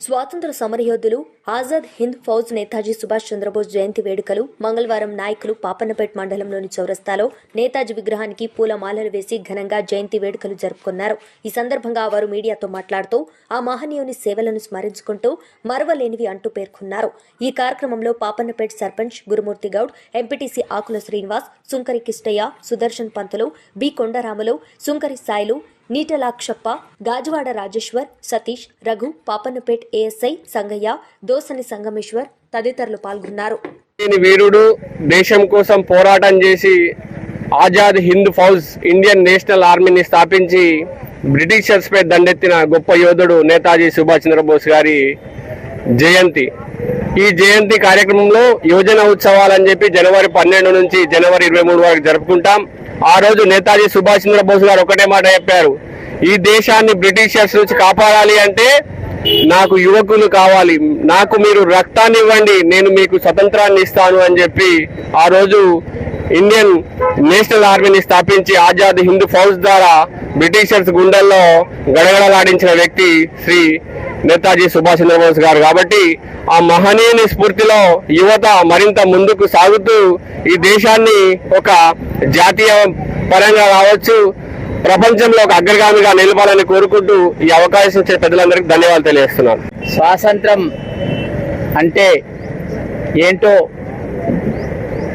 స్వాతంత్ర సమరయోధులు ఆజాద్ హింద్ ఫౌజ్ నేతాజీ సుభాష్ చంద్రబోస్ జయంతి వేడుకలు మంగళవారం నాయకులు పాపన్నపేట్ మండలంలోని చౌరస్తాలో నేతాజీ విగ్రహానికి పూలమాలలు వేసి ఘనంగా జయంతి వేడుకలు జరుపుకున్నారు. ఈ సందర్భంగా వారు మీడియాతో మాట్లాడుతూ ఆ మహనీయుని సేవలను స్మరించుకుంటూ మరవలేనివి అంటూ పేర్కొన్నారు. ఈ కార్యక్రమంలో పాపన్నపేట్ సర్పంచ్ గురుమూర్తి గౌడ్ ఎంపీటీసీ ఆకుల శ్రీనివాస్ సుంకరి కిష్టయ్య సుదర్శన్ పంతులు బి కొండరాములు సుంకరి సాయిలు నీటలాక్షప్ప గాజువాడ రాజేశ్వర్ సతీష్ రఘు పాపన్నపేట్ ఏఎస్ఐ సంగయ్య దోసని సంగమేశ్వర్ తదితరులు పాల్గొన్నారు. వీరుడు దేశం కోసం పోరాటం చేసి ఆజాద్ హింద్ ఫౌజ్ ఇండియన్ నేషనల్ ఆర్మీని స్థాపించి బ్రిటిషర్స్ పై దండెత్తిన గొప్ప యోధుడు నేతాజీ సుభాష్ చంద్రబోస్ గారి జయంతి. ఈ జయంతి కార్యక్రమంలో యువజన ఉత్సవాలని చెప్పి జనవరి పన్నెండు నుంచి జనవరి ఇరవై మూడు వరకు జరుపుకుంటాం. ఆ రోజు నేతాజీ సుభాష్ చంద్రబోస్ గారు ఒకటే మాట చెప్పారు. ఈ దేశాన్ని బ్రిటిషర్స్ నుంచి కాపాడాలి అంటే నాకు యువకులు కావాలి. నాకు మీరు రక్తాన్ని ఇవ్వండి నేను మీకు స్వతంత్రాన్ని ఇస్తాను అని చెప్పి ఆ రోజు ఇండియన్ నేషనల్ ఆర్మీని స్థాపించి ఆజాద్ హిందూ ఫౌజ్ ద్వారా బ్రిటిషర్స్ గుండెల్లో గడగడలాడించిన వ్యక్తి శ్రీ నేతాజీ సుభాష్ చంద్రబోస్ గారు. కాబట్టి ఆ మహనీయుని స్ఫూర్తిలో యువత మరింత ముందుకు సాగుతూ ఈ దేశాన్ని ఒక జాతీయ పరంగా కావచ్చు ప్రపంచంలో ఒక అగ్రగామిగా నిలపాలని కోరుకుంటూ ఈ అవకాశం ఇచ్చిన పెద్దలందరికీ ధన్యవాదాలు తెలియజేస్తున్నాను. స్వాతంత్రం అంటే ఏంటో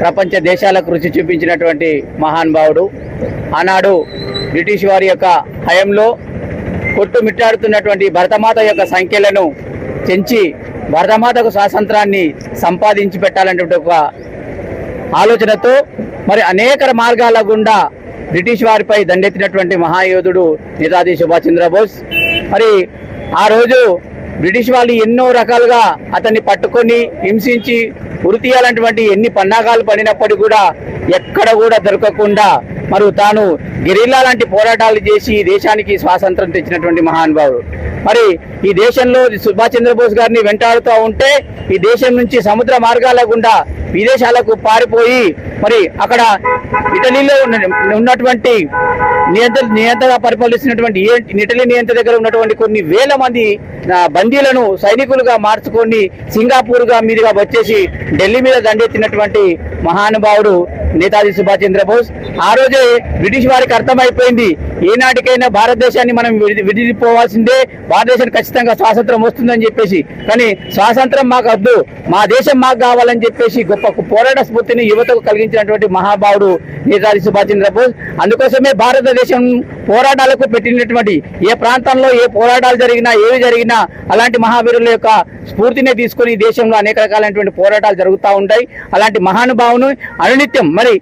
ప్రపంచ దేశాలకు రుచి చూపించినటువంటి మహానుభావుడు ఆనాడు బ్రిటిష్ వారి యొక్క హయంలో కొట్టుమిట్టాడుతున్నటువంటి భరతమాత యొక్క సంఖ్యలను పెంచి భరతమాతకు స్వాతంత్రాన్ని సంపాదించి పెట్టాలనేటువంటి ఒక ఆలోచనతో మరి అనేక మార్గాల గుండా బ్రిటిష్ వారిపై దండెత్తినటువంటి మహాయోధుడు నేతాజీ సుభాష్ చంద్రబోస్. మరి ఆ రోజు బ్రిటిష్ వాళ్ళు ఎన్నో రకాలుగా అతన్ని పట్టుకొని హింసించి ఉరి తీయాలన్నటువంటి ఎన్ని పన్నాగాలు పడినప్పటికీ కూడా ఎక్కడ కూడా దొరకకుండా మరి తాను గెరిల్లా లాంటి పోరాటాలు చేసి ఈ దేశానికి స్వాతంత్రం తెచ్చినటువంటి మహానుభావుడు. మరి ఈ దేశంలో సుభాష్ చంద్రబోస్ గారిని వెంటాడుతూ ఉంటే ఈ దేశం నుంచి సముద్ర మార్గాల గుండా విదేశాలకు పారిపోయి మరి అక్కడ ఇటలీలో ఉన్న- ఉన్నటువంటి నియంత్ర నియంత్రణ పరిపాలిస్తున్నటువంటి ఇటలీ నియంత్రణ దగ్గర ఉన్నటువంటి కొన్ని వేల మంది బందీలను సైనికులుగా మార్చుకొని సింగాపూర్గా మీదుగా వచ్చేసి ఢిల్లీ మీద దండెత్తినటువంటి మహానుభావుడు నేతాజీ సుభాష్ చంద్రబోస్. ఆ రోజే బ్రిటిష్ వారికి అర్థమైపోయింది ఏనాటికైనా భారతదేశాన్ని మనం విడిపోవాల్సిందే భారతదేశానికి ఖచ్చితంగా స్వాతంత్రం వస్తుందని చెప్పేసి. కానీ స్వాతంత్రం మాకు వద్దు మా దేశం మాకు కావాలని చెప్పేసి గొప్ప పోరాట స్ఫూర్తిని యువతకు కలిగించినటువంటి మహాభావుడు నేతాజీ సుభాష్ చంద్రబోస్. అందుకోసమే భారతదేశం పోరాటాలకు పెట్టినటువంటి ఏ ప్రాంతంలో ఏ పోరాటాలు జరిగినా ఏవి జరిగినా అలాంటి మహావీరుల యొక్క స్ఫూర్తిని తీసుకొని దేశంలో అనేక రకాలైనటువంటి పోరాటాలు జరుగుతూ ఉంటాయి. అలాంటి మహానుభావును అనునిత్యం మరి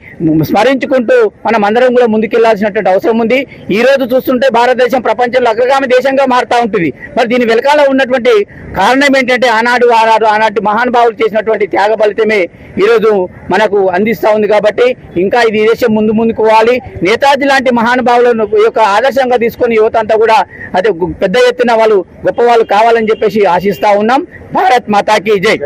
స్మరించుకుంటూ మనం అందరం కూడా ముందుకెళ్ళాల్సినటువంటి అవసరం ఉంది. ఈ రోజు చూస్తుంటే భారతదేశం ప్రపంచంలో అగ్రగామి దేశంగా మారుతా ఉంటుంది. మరి దీని వెనకాల ఉన్నటువంటి కారణం ఏంటంటే ఆనాడు ఆనాడు ఆనాటి మహానుభావులు చేసినటువంటి త్యాగ ఫలితమే ఈరోజు మనకు అందిస్తూ ఉంది కాబట్టి ఇంకా ఇది దేశం ముందు ముందుకు పోవాలి. నేతాజీ లాంటి మహానుభావులను యొక్క ఆదర్శంగా తీసుకొని యువత అంతా కూడా అదే పెద్ద ఎత్తున వాళ్ళు గొప్ప వాళ్ళు కావాలని చెప్పేసి ఆశిస్తా ఉన్నాం. భారత్ మాతాకి జై.